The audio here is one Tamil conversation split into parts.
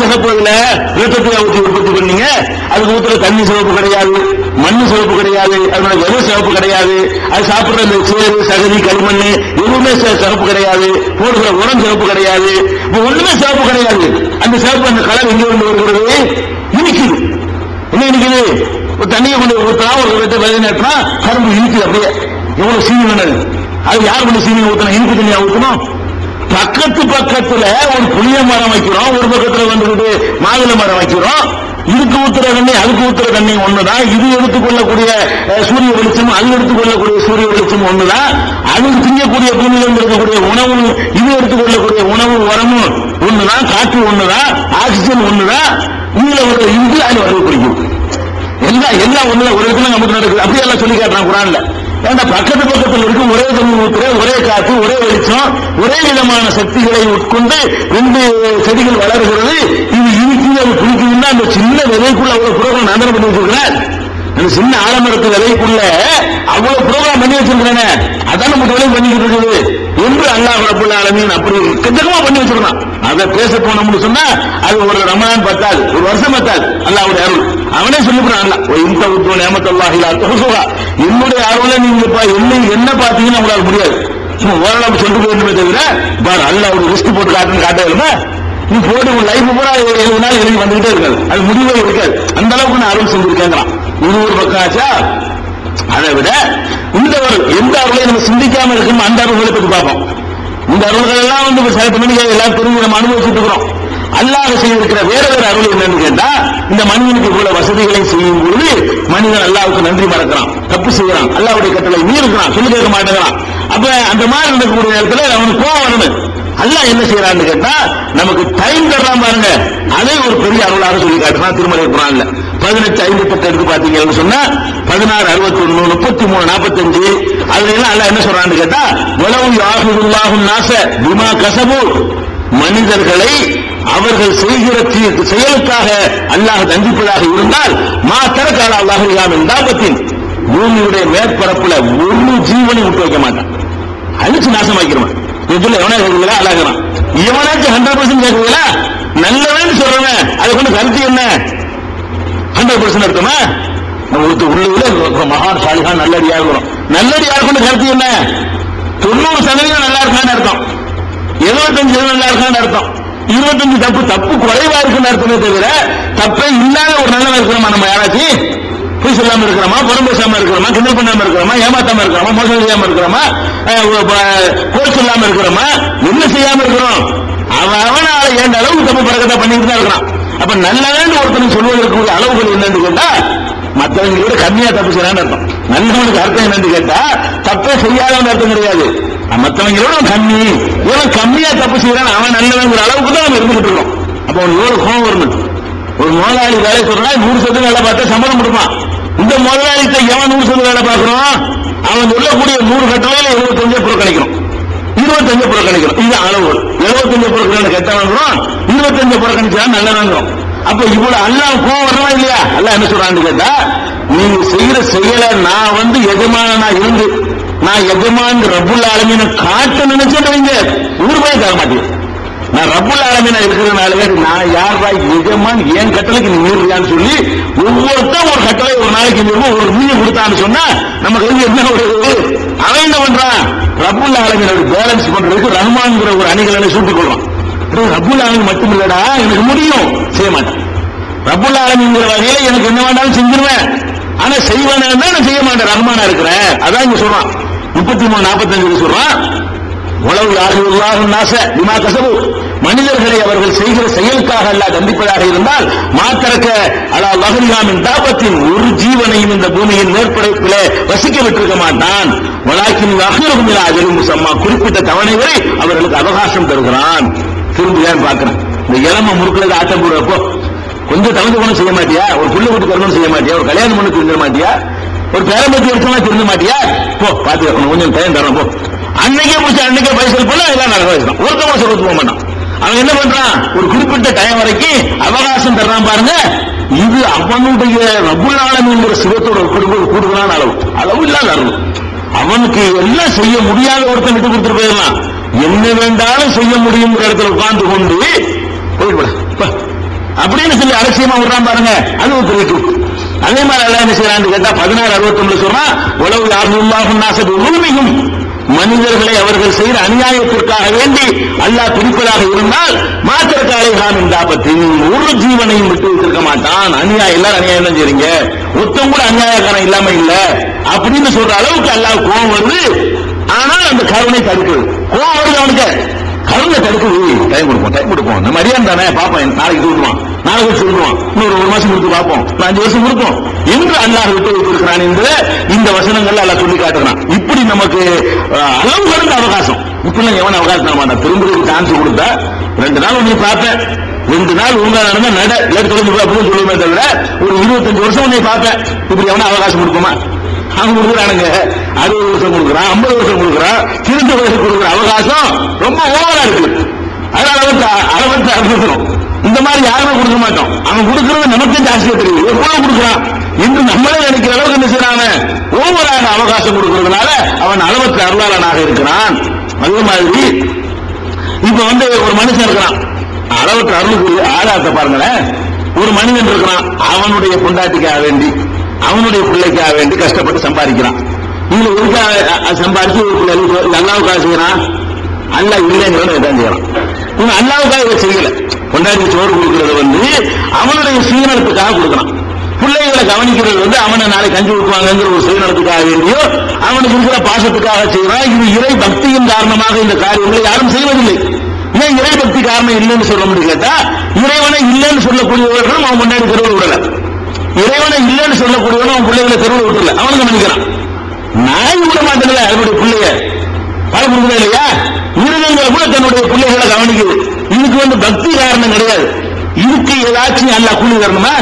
சிகப்புல அதுல ரத்தத்தை ஊற்றி உற்பத்தி பண்ணீங்க. அதுக்கு ஊத்துற தண்ணி சிவப்பு கிடையாது மண்ணு சிவப்பு கிடையாது அதனால வெறும் சிவப்பு கிடையாது. அது சாப்பிடுற அந்த சேரு சகதி களிமண் எதுவுமே சிறப்பு கிடையாது. போடுகிற உரம் சிறப்பு கிடையாது. இப்ப ஒண்ணுமே சிறப்பு கிடையாது. அந்த சிறப்பு அந்த கலர் எங்க கொண்டு வருகிறது? இனிக்குது. என்ன இனிக்குது? ஒரு தண்ணியை கொண்டு ஊத்தா ஒரு விட்டு பதினெட்டுனா கரும்பு இனிக்குது அப்படியே. எவ்வளவு சீனி வேணும் அது யார் கொண்டு சீனி ஊத்தணும்? இனிப்பு தண்ணியா ஊத்தணும்? பக்கத்து பக்கத்துல ஒரு புளிய மரம் வைக்கிறோம். ஒரு பக்கத்துல வந்துகிட்டு மாதுளை மரம் வைக்கிறோம். இதுக்கு ஊத்துற தண்ணி அதுக்கு ஊத்துற தண்ணி ஒண்ணுதான். இது எடுத்துக்கொள்ளக்கூடிய சூரிய வெளிச்சம் அது எடுத்துக்கொள்ளக்கூடிய சூரிய வெளிச்சம் ஒண்ணுதான். அது திங்கக்கூடிய பூமியில இருக்கக்கூடிய உணவு இது எடுத்துக்கொள்ளக்கூடிய உணவு உரமும் ஒண்ணுதான். காற்று ஒண்ணுதான். ஆக்சிஜன் ஒண்ணுதான். இதுல ஒரு இந்து அது வரவு பிடிக்கும் எல்லாம் எல்லாம் ஒண்ணுல ஒரு இடத்துல நமக்கு நடக்குது. அப்படியே எல்லாம் சொல்லி காட்டுறான் குரான்ல. ஏன்னா பக்கத்து பக்கத்தில் இருக்கும் ஒரே தண்ணி ஒரே காற்று ஒரே வெளிச்சம் ஒரே விதமான சக்திகளை உட்கொண்டு ரெண்டு செடிகள் வளர்கிறது. இது இனிக்குது அது குளிக்குதுன்னா அந்த சின்ன விதைக்குள்ள அவ்வளவு புரோகிராம் நான் பண்ணி வச்சிருக்கிறேன். அந்த சின்ன ஆலமரத்து விதைக்குள்ள அவ்வளவு புரோகிராம் பண்ணி வச்சிருக்கிறேன். அதான் நம்ம வேலையும் பண்ணிக்கிட்டு இருக்குது. என்று அல்லாஹ் ரபுல் ஆலமீன் அப்படி கிட்டக்கமா பண்ணி வச்சிருந்தான். அதை பேச போனோம்னு சொன்னா அது ஒரு ரமணான் பத்தாது ஒரு வருஷம் பத்தாது. அல்லாவுடைய அருள். அவனே சொல்லிவிடுறான் அல்ல ஒரு இந்த உத்வ இல்லா தொகுசுகா என்னுடைய அருளை நீங்க என்ன என்ன பார்த்தீங்கன்னு உங்களால முடியாது. சும்மா ஓரளவு சொல்லிட்டு போயிருமே தவிர பாரு அல்ல ஒரு ரிஸ்க் போட்டு காட்டுன்னு காட்டவில்லை நீ போட்டு உன் லைஃப் பூரா எழுபது நாள் எழுதி வந்துகிட்டே இருக்காது. அது முடிவே இருக்காது. அந்த அளவுக்கு நான் அருள் செஞ்சிருக்கேங்கிறான். இது ஒரு பக்கம் ஆச்சா? அதை விட இந்த ஒரு எந்த அருளை நம்ம சிந்திக்காம இருக்கணும் அந்த அருள்களை பற்றி பார்ப்போம். இந்த அருள்கள் எல்லாம் வந்து சில மணிக்கு எல்லாம் திரும்பி நம்ம அனுபவிச்சுட்டு இருக்கிறோம். அல்லாஹ் செய்திருக்கிற வேற வேற அருள் என்னன்னு கேட்டா இந்த மனிதனுக்கு இவ்வளவு வசதிகளை செய்யும் பொழுது மனிதன் அல்லாவுக்கு நன்றி மறக்கிறான் தப்பு செய்யறான் அல்லாவுடைய கட்டளை மீறுக்கிறான் சொல்லி கேட்க மாட்டேங்கிறான். அப்ப அந்த மாதிரி நடக்கக்கூடிய நேரத்தில் அவனுக்கு கோவம் வரணும் அல்லாஹ் என்ன செய்யறான்னு கேட்டா நமக்கு டைம் தர்றான் பாருங்க. அதை ஒரு பெரிய அருளாக சொல்லி காட்டுறான் திருமலை குரான்ல. பதினெட்டு ஐந்து பத்து எடுத்து பாத்தீங்கன்னு சொன்னா பதினாறு அறுபத்தி ஒண்ணு முப்பத்தி மூணு நாற்பத்தஞ்சு அதுல எல்லாம் அல்லாஹ் என்ன சொல்றான்னு கேட்டா உலவு யாகுல்லாகும் நாச விமா கசபு. மனிதர்களை அவர்கள் செய்கிற தீ- செயலுக்காக அல்லாஹ் தண்டிப்பதாக இருந்தால் மா தரக்கால அல்லாஹ் இல்லாமல் தாபத்தின். பூமியுடைய மேற்பரப்புல ஒரு ஜீவனை விட்டு வைக்க மாட்டான். அழிச்சு நாசமாக்கிறவன் இதுல எவனா கேட்கல அழகிறான் இவனாச்சும் ஹண்ட்ரட் பர்சன்ட் கேட்குங்களா நல்லவன் சொல்றவன் அதை கொண்டு கருத்து என்ன? ஹண்ட்ரட் பர்சன்ட் அர்த்தமா நம்ம ஒருத்தர் உள்ளதுல மகான் சாலிகான் நல்லடியாக வரும் நல்லடியாக கொண்டு கருத்து என்ன? தொண்ணூறு சதவீதம் நல்லா இருக்கான்னு அர்த்தம். எழுபத்தஞ்சு சதவீதம் நல்லா இருக்கான்னு அர்த்தம். இருபத்தஞ்சு தப்பு தப்பு குறைவா இருக்குன்னு அர்த்தமே தவிர தப்பே இல்லாத ஒரு நல்லவன் இருக்கிறோமா நம்ம யாராச்சும் பொய் சொல்லாம இருக்கிறோமா? புறம் பேசாம இருக்கிறோமா? கிண்டல் பண்ணாம இருக்கிறோமா? ஏமாத்தாம இருக்கிறோமா? மோசம் செய்யாம இருக்கிறோமா? அஹ், சொல்லாம இருக்கிறோமா? என்ன செய்யாம இருக்கிறோம்? அவன் அவனால ஏண்ட அளவுக்கு தப்பு பழக்கத்தை பண்ணிட்டு தான் இருக்கிறான். அப்ப நல்லவன் ஒருத்தனும் சொல்வதற்கு ஒரு அளவுகள் என்னன்னு கேட்டா மற்றவங்க விட கம்மியா தப்பு செய்யறான்னு அர்த்தம். நல்லவனுக்கு அர்த்தம் என்னன்னு கேட்டா தப்பே செய்யாதவன் அர்த்தம் கிடையாது. மற்றவங்களோட கம்மி. இவன் கம்மியா தப்பு செய்யறான் அவன் நல்லவங்கிற அளவுக்கு தான் நம்ம இருந்துகிட்டு இருக்கோம். அப்ப அவனுக்கு எவ்வளவு கோவம் வரணும் ஒரு முதலாளி வேலை சொல்றா நூறு சதவீதம் வேலை பார்த்தா சம்பளம் கொடுப்பான். இந்த முதலாளித்தை எவன் நூறு சதவீதம் வேலை பார்க்கணும் அவன் சொல்லக்கூடிய நூறு கட்டளையில எழுபத்தஞ்சு புறக்கணிக்கணும். இருபத்தஞ்சு புறக்கணிக்கணும். இது அளவு எழுபத்தஞ்சு புறக்கணிக்கணும் கெட்ட வாங்குறோம் இருபத்தஞ்சு புறக்கணிச்சா நல்ல வாங்குறோம் அப்ப இவ்வளவு அல்லாஹ் கோவம் வரலாம் இல்லையா? அல்லாஹ் என்ன சொல்றான்னு கேட்டா நீங்க செய்யற செயலை நான் வந்து எஜமானனா இருந்து நான் எஜமான் ரப்புல் ஆலமின காட்ட நினைச்சிட்டு ஊர் போய் தர மாட்டேன் நான் ரப்புல் ஆலமீனா இருக்கிறதுனால நான் யாரா எஜமான் என் கட்டளைக்கு நீ சொல்லி ஒவ்வொருத்தரும் ஒரு கட்டளை ஒரு நாளைக்கு மீறும் ஒரு மீன் கொடுத்தான்னு சொன்னா நம்ம கையில் என்ன ஒரு அவன் என்ன பண்றான்? ரப்புல் ஆலமீனோட பேலன்ஸ் பண்றதுக்கு ரஹ்மான்ங்கிற ஒரு அணிகளை சூட்டிக் கொள்வான் ரபுல் ரப்புல் மட்டும் இல்லடா எனக்கு முடியும். செய்ய மாட்டேன். ரபுல் ஆலமீன்ங்கிற வகையில எனக்கு என்ன வேண்டாலும் செஞ்சிருவேன். ஆனா செய்வானா நான் செய்ய மாட்டேன். ரஹ்மானா இருக்கிறேன் அதான் இங்க சொல்றான். முப்பத்தி மூணு நாற்பத்தஞ்சு சொல்றான். உழவு ஆகியுள்ளாக நாச விமா கசவு மனிதர்களை அவர்கள் செய்கிற செயலுக்காக அல்ல தண்டிப்பதாக இருந்தால் மாத்திரக்க அலா வகரியாமின் தாபத்தின் ஒரு ஜீவனையும் இந்த பூமியின் மேற்படைப்பில் வசிக்க விட்டிருக்க மாட்டான். வலாக்கின் அகிரகும் அஜரும் சம்மா குறிப்பிட்ட தவணை வரை அவர்களுக்கு அவகாசம் தருகிறான். திரும்பியான்னு பாக்குறேன் இந்த இளம முறுக்கிறது ஆட்டம் போடுறப்போ கொஞ்சம் தகுந்த கொண்டு செய்ய மாட்டியா? ஒரு புள்ள வீட்டு கருணம் செய்ய மாட்டியா? ஒரு கல்யாணம் பண்ணி திருந்த மாட்டியா? ஒரு பேரம்பத்தி எடுத்தோம்னா திருந்த மாட்டியா? போ பாத்து கொஞ்சம் டைம் தரோம் போ. அன்னைக்கே முடிச்சு அன்னைக்கே பைசல் போல எல்லாம் நடக்க வச்சுதான் ஒருத்தவங்க சொல்லிட்டு போக மாட்டான். அவன் என்ன பண்றான்? ஒரு குறிப்பிட்ட டைம் வரைக்கும் அவகாசம் தர்றான் பாருங்க. இது அவனுடைய ரபுல் ஆலமிங்கிற சிவத்தோட ஒப்பிடும்போது கூடுதலான அளவு. அளவு இல்லாத அளவு அவனுக்கு எல்லாம் செய்ய முடியாத ஒருத்தன் விட்டு கொடுத்துட்டு போயிடலாம். என்ன வேண்டாலும் செய்ய முடியும் இடத்துல உட்கார்ந்து கொண்டு போயிட்டு அப்படின்னு சொல்லி அலட்சியமா விடுறான் பாருங்க. அது ஒரு பெரிய அதே மாதிரி எல்லாம் என்ன செய்யறான்னு கேட்டா பதினாறு அறுபத்தொன்பது சொல்றா உலவு யாருல்லாஹும் நாசது உரிமையும் மனிதர்களை அவர்கள் செய்த அநியாயத்திற்காக வேண்டி அல்லாஹ் பிடிப்பதாக இருந்தால் தான் இந்த இந்தாபத்தின் ஒரு ஜீவனையும் விட்டு வைத்திருக்க மாட்டான். அநியாயம் எல்லாரும் அநியாயம் தான் செய்றீங்க. ஒத்தம் கூட அநியாயக்காரன் இல்லாம இல்ல. அப்படின்னு சொல்ற அளவுக்கு அல்லாஹ் கோபம் வருது ஆனால் அந்த கருணை தடுக்குது கோவம் வருது அவனுக்கு. கருணை தடுக்குது டைம் கொடுப்போம் டைம் கொடுப்போம். நம்ம அறியாம தானே பார்ப்போம் நாளைக்கு சொல்லுவான் நாளைக்கு சொல்லுவான் இன்னொரு ஒரு மாசம் கொடுத்து பார்ப்போம். அஞ்சு வருஷம் கொடுப்போம். என்று அல்லாஹ் விட்டு வைத்திருக்கிறான் என்று இந்த வசனங்கள் எல்லாம் சொல்லி காட்டுறான். இப்படி நமக்கு அளவு கடந்த அவகாசம். இப்படிலாம் எவன் அவகாசம் நான் திரும்புறதுக்கு சான்ஸ் கொடுத்தா ரெண்டு நாள் உன்னை பார்ப்பேன். ரெண்டு நாள் உங்க நடந்த நட லேட் கிளம்பி அப்படின்னு சொல்லுவேன் தவிர ஒரு இருபத்தஞ்சு வருஷம் உன்னை பார்ப்பேன். இப்படி எவனா அவகாசம் கொடுக்குமா அவன் கொடுக்குறானுங்க. அறுபது வருஷம் கொடுக்குறான் ஐம்பது வருஷம் கொடுக்குறான் திருந்த வயசு கொடுக்குற அவகாசம் ரொம்ப ஓவரா இருக்கு. அதனால அளவற்ற அனுபவிக்கணும். இந்த மாதிரி யாருமே கொடுக்க மாட்டோம். அவன் கொடுக்கறது நமக்கு ஜாஸ்தியா தெரியும் எவ்வளவு கொடுக்குறான். என்று நம்மளே நினைக்கிற அளவுக்கு என்ன செய்யறான் ஓவராக அவகாசம் கொடுக்கறதுனால அவன் அளவற்ற அருளாளனாக இருக்கிறான். அதே மாதிரி இப்ப வந்து ஒரு மனுஷன் இருக்கிறான். அளவுக்கு அருளுக்கு ஆதாரத்தை பாருங்களேன். ஒரு மனிதன் இருக்கிறான். அவனுடைய பொண்டாட்டிக்காக வேண்டி. அவனுடைய பிள்ளைக்காக வேண்டி கஷ்டப்பட்டு சம்பாதிக்கிறான். இதுல எதுக்காக சம்பாதிச்சு ஒரு பிள்ளை அல்லாவுக்காக செய்யறான். அல்லா இல்லைங்கிறத இதான் செய்யறான். இவன் அல்லாவுக்காக இதை செய்யல. கொண்டாடி சோறு கொடுக்கறது வந்து அவனுடைய சுயநலத்துக்காக கொடுக்கறான். பிள்ளைகளை கவனிக்கிறது வந்து அவனை நாளை கஞ்சி ஊற்றுவாங்கிற ஒரு சுயநலத்துக்காக வேண்டியோ அவனுக்கு இருக்கிற பாசத்துக்காக செய்யறான். இது இறை பக்தியின் காரணமாக இந்த காரியங்களை யாரும் செய்வதில்லை. ஏன் இறை பக்தி காரணம் இல்லைன்னு சொல்ல முடியும் கேட்டா இறைவனை இல்லைன்னு சொல்லக்கூடியவர்களும் அவன் முன்னாடி தெருவில் விடல இறைவனை இல்லைன்னு சொல்லக்கூடியவனும் அவன் பிள்ளைகளை தெருவில் விட்டுல அவனுக்கு நினைக்கிறான் நாய் விட மாட்டேங்கல அதனுடைய பிள்ளைய. பல கொடுக்கல இல்லையா? மிருகங்களை கூட தன்னுடைய பிள்ளைகளை கவனிக்குது. இதுக்கு வந்து பக்தி காரணம் கிடையாது. இதுக்கு ஏதாச்சும் நல்லா கூலி தரணுமா?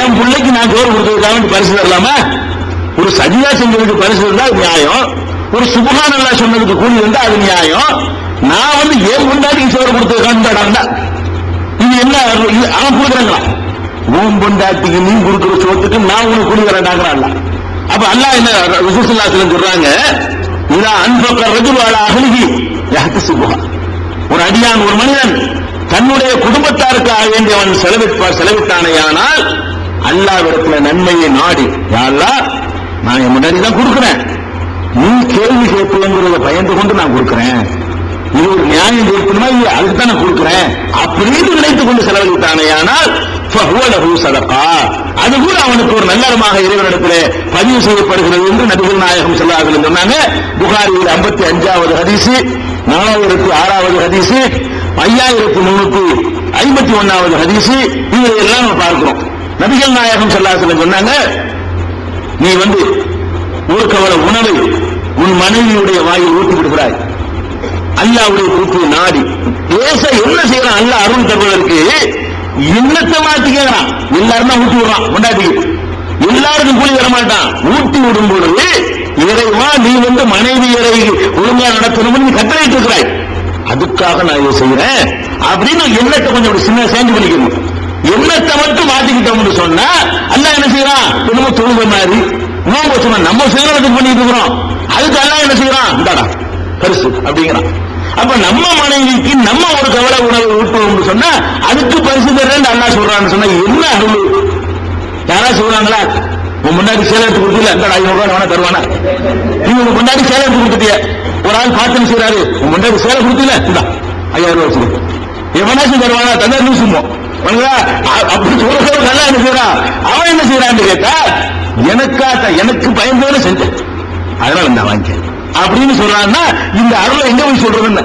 என் பிள்ளைக்கு நான் சோறு கொடுத்ததுக்காக வேண்டி பரிசு தரலாமா? ஒரு சஜிதா செஞ்சதுக்கு பரிசு இருந்தா அது நியாயம். ஒரு சுபகானல்லா சொன்னதுக்கு கூலி இருந்தா அது நியாயம். நான் வந்து ஏன் முன்னாடி சோறு கொடுத்ததுக்காக இது என்ன அவன் கொடுக்குறாங்களா? ஓம் பொண்டாட்டிக்கு நீ கொடுக்குற சோத்துக்கு நான் உனக்கு கூலி தரேன்டாங்கிறான்ல அப்ப அல்லா என்ன ரசூலுல்லாஹி சொல்றாங்க? இதா அன்பக்க ரஜுல் அலா அஹ்லிஹி. யஹ்தசிபுஹா ஒரு அடியான் ஒரு மனிதன் தன்னுடைய குடும்பத்தாருக்காக வேண்டி அவன் செலவிப்பார் செலவிட்டானேயானால் அல்லாவிடத்துல நன்மையை நாடி யா நான் என் முன்னாடி தான் கொடுக்குறேன். நீ கேள்வி கேட்பேங்கிறத பயந்து கொண்டு நான் கொடுக்குறேன். இது ஒரு நியாயம் கொடுக்கணுமா இல்லையா? அதுக்கு தான் நான் கொடுக்குறேன். அப்படின்னு நினைத்துக் கொண்டு செலவழித்தானே ஆனால் லஹு அது கூட அவனுக்கு ஒரு நல்லறமாக இறைவனிடத்திலே பதிவு செய்யப்படுகிறது என்று நபிகள் நாயகம் சொல்லார்கள் சொன்னாங்க. புகாரியில் ஐம்பத்தி அஞ்சாவது ஹதீஸ் நாலாயிரத்தி ஆறாவது ஹதீசு ஐயாயிரத்தி முன்னூத்தி ஐம்பத்தி ஒன்னாவது ஹதீசு இவரை எல்லாம் நம்ம பார்க்கிறோம். நபிகள் நாயகம் சொல்லாசலம் சொன்னாங்க நீ வந்து ஒரு கவலை உணவை உன் மனைவியுடைய வாயில் ஊட்டி விடுகிறாய். அல்லாவுடைய குறிப்பிய நாடி. பேச என்ன செய்யறான்? அல்ல அருள் தருவதற்கு இன்னத்தை மாத்தி கேட்கிறான் எல்லாரும் தான் ஊட்டி விடுறான். கொண்டாட்டிக்கு. எல்லாருக்கும் கூலி தர மாட்டான். ஊட்டி விடும் பொழுது இறைவா நீ வந்து மனைவி இறை ஒழுங்கா நடத்தணும்னு நீ கட்டளையிட்டு இருக்கிறாய். அதுக்காக நான் இதை செய்யறேன். அப்படின்னு எண்ணத்தை கொஞ்சம் அப்படி சின்ன சேர்ந்து பண்ணிக்கணும். எண்ணத்தை மட்டும் மாத்திக்கிட்டோம்னு சொன்னா அல்ல என்ன செய்யறான்? என்னமோ தொழுத மாதிரி. நோம்பு சொன்னா நம்ம சுயநலத்துக்கு பண்ணிட்டு இருக்கிறோம். அதுக்கு அல்ல என்ன செய்யறான்? இந்தாடா பரிசு அப்படிங்கிறான். அப்ப நம்ம மனைவிக்கு நம்ம ஒரு கவலை உணவு ஊட்டுவோம்னு சொன்னா அதுக்கு பரிசு தர்றேன் அண்ணா சொல்றான்னு சொன்னா என்ன அருள்? யாரா சொல்றாங்களா உன் முன்னாடி சேலை எடுத்து கொடுத்துல அந்த ஐநூறு ரூபாய் வேணா தருவானா? நீ உங்க முன்னாடி சேலை எடுத்து கொடுத்துட்டிய? ஒரு ஆள் பார்த்து செய்யறாரு உன் முன்னாடி சேலை கொடுத்துல இந்த ஐயாயிரம் ரூபாய் வச்சுக்கோ எவனாச்சும் தருவானா? தந்தா நியூசுமோ அப்படி சொல்றவங்க நல்லா என்ன செய்யறான் அவன் என்ன செய்யறான்னு கேட்டா எனக்காக எனக்கு பயந்தோட செஞ்சேன். அதனால நான் வாங்கிக்கிறேன். அப்படின்னு சொல்றான்னா இந்த அருளை எங்க போய் சொல்றதுன்னு?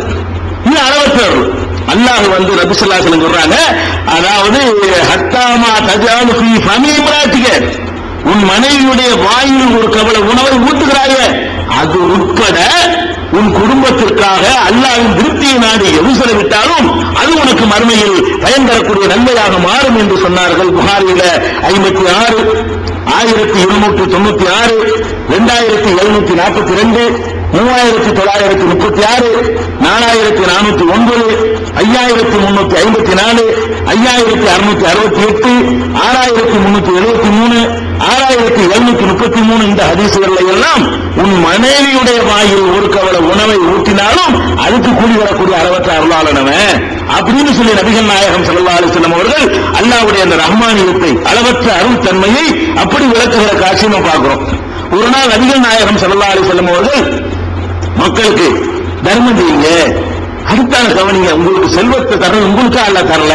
இது அளவற்ற அருள். அல்லாஹ் வந்து ரபிசல்லாசலம் சொல்றாங்க அதாவது ஹத்தாமா தஜாலு ஃபீ உன் மனைவியுடைய வாயில் ஒரு கவலை உணவை ஊட்டுகிறாய அது உட்பட உன் குடும்பத்திற்காக அல்லாவின் திருப்தியை நாடி எது செலவிட்டாலும் அது உனக்கு மறுமையில் பயன் தரக்கூடிய நன்மையாக மாறும் என்று சொன்னார்கள் புகாரில ஐம்பத்தி ஆறு ஆயிரத்தி இருநூற்றி தொண்ணூத்தி ஆறு ரெண்டாயிரத்தி எழுநூத்தி நாற்பத்தி ரெண்டு மூவாயிரத்தி தொள்ளாயிரத்தி முப்பத்தி ஆறு நாலாயிரத்தி நானூத்தி ஒன்பது ஐயாயிரத்தி முன்னூத்தி ஐம்பத்தி நாலு ஐயாயிரத்தி அறுநூத்தி அறுபத்தி எட்டு ஆறாயிரத்தி முன்னூத்தி எழுபத்தி மூணு ஆறாயிரத்தி எழுநூத்தி முப்பத்தி மூணு இந்த ஹதீசுகளை எல்லாம் உன் மனைவியுடைய வாயில் ஒரு கவலை உணவை ஊட்டினாலும் அதுக்கு கூலி வரக்கூடிய அளவற்ற அருளாளனவன். அப்படின்னு சொல்லி நபிகள் நாயகம் ஸல்லல்லாஹு அலைஹி அவர்கள் அல்லாவுடைய அந்த ரஹ்மானியத்தை அளவற்ற அருள் தன்மையை அப்படி விளக்குகிற காட்சி நம்ம பார்க்கிறோம். ஒரு நாள் நபிகள் நாயகம் ஸல்லல்லாஹு அலைஹி அவர்கள் மக்களுக்கு தர்மம் செய்யுங்க. அடுத்தாள் கவனிங்க. உங்களுக்கு செல்வத்தை தரணும் உங்களுக்கு அல்ல தரல.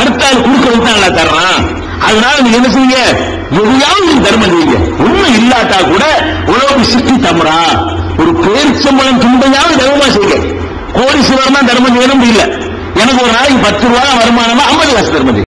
அடுத்தாள் கொடுக்கறது தான் அல்ல தர்றான். அதனால நீங்க என்ன செய்யுங்க? எதையாவது நீங்க தர்மம் செய்யுங்க. ஒண்ணும் இல்லாட்டா கூட உழவு சிக்கி தமரா ஒரு பேரிச்சம்பளம் துண்டையாவது தர்மமா செய்யுங்க. கோடீஸ்வரர் தான் தர்மம் செய்யணும் இல்ல. எனக்கு ஒரு நாளைக்கு பத்து ரூபா வருமானமா ஐம்பது காசு தர்மம்